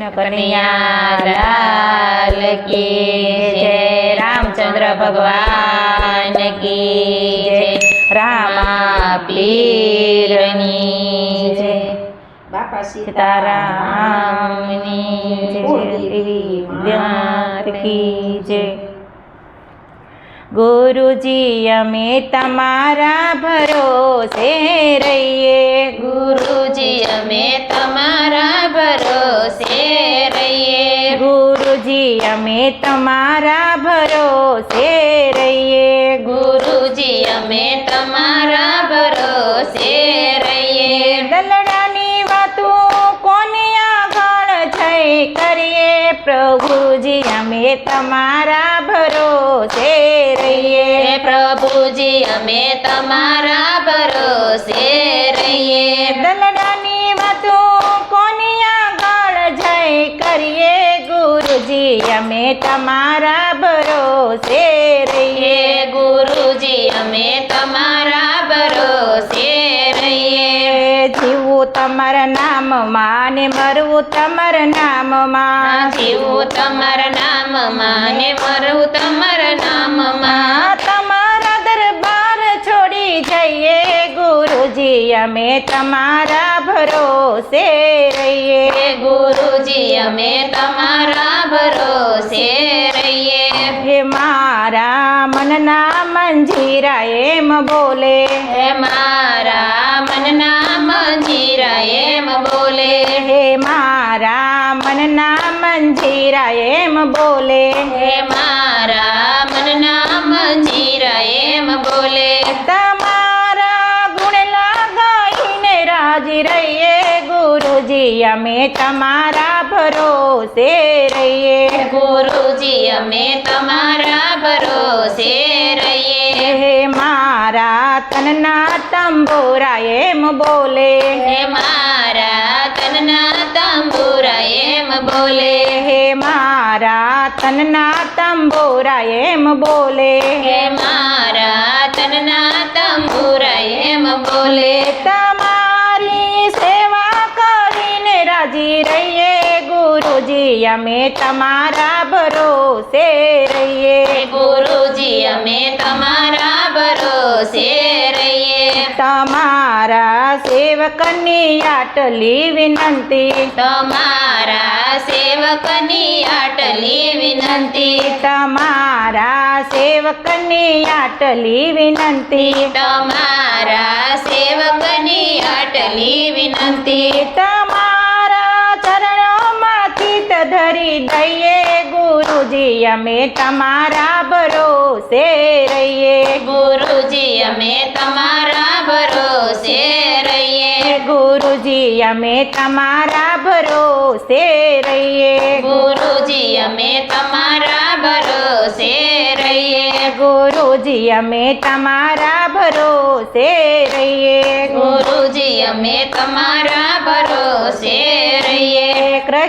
કૃષ્ણ કનૈયા લાલ કી જય રામચંદ્ર ભગવાન કી જય રામા પીરની જય બાપા સીતારામ સીતારામની જય દેવી માત કી જય ગુરુજી અમે તમારા ભરોસે રહીએ ગુરુજી અમે ગુરુજી અમે તમારા ભરોસે રહીએ. ગુરુજી અમે તમારા ભરોસે રહીએ. દલડાની વાતો કોની આગળ જઈ કરીએ? પ્રભુજી અમે તમારા ભરોસે રહીએ. પ્રભુજી અમે તમારા ભરોસે રહીએ. દલડાની અમે તમારા ભરોસે રહીએ. ગુરુજી અમે તમારા ભરોસે રહીએ. જીવું તમારા નામમાં ને મરવું તમારા નામમાં. જીવું તમારા નામમાં ને મરવું તમારા નામમાં. તમારા દરબાર છોડી જઈએ. ગુરુજી અમે તમારા ભરોસે રહીએ. હે ગુરુજી અમે તમારા ભરોસે રહીએ. હે મારા મનના મંજીરા એમ બોલે. હે મારા મનના મંજીરા એમ બોલે. હે મારા મનના મંજીરા એમ બોલે. હે મારા મનના મંજીરા એમ બોલે. તમારા ગુણ લગાઈને રાજી રહીએ. ગુરુજી અમે તમારા ભરોસે રહીએ. ગુરુજી અમે તમારા ભરોસે રહીએ. હે મારા તનના તંબુરા એમ બોલે. હે મારા તનના તંબુરા એમ બોલે. હે મારા તનના તંબુરા એમ બોલે. હે મારા તનના તંબુરા એમ બોલે. તમારી કરીને રાજી રહીએ ગુરુજી અમે તમારા ભરોસે રહીએ ગુરુજી અમે તમારા ભરોસે રહીએ તમારા સેવકની આટલી વિનંતી તમારા સેવકની આટલી વિનંતી તમારા સેવકની આટલી વિનંતી તમારા સેવકની આટલી વિનંતી ગુરુજી અમે તમારા ભરોસે રહીએ ગુરુજી અમે તમારા ભરોસે રહીએ ગુરુજી અમે તમારા ભરોસે રહીએ ગુરુજી અમે તમારા ભરોસે રહીએ ગુરુજી અમે તમારા ભરોસે રહીએ ગુરુજી અમે તમારા ભરોસે રહીએ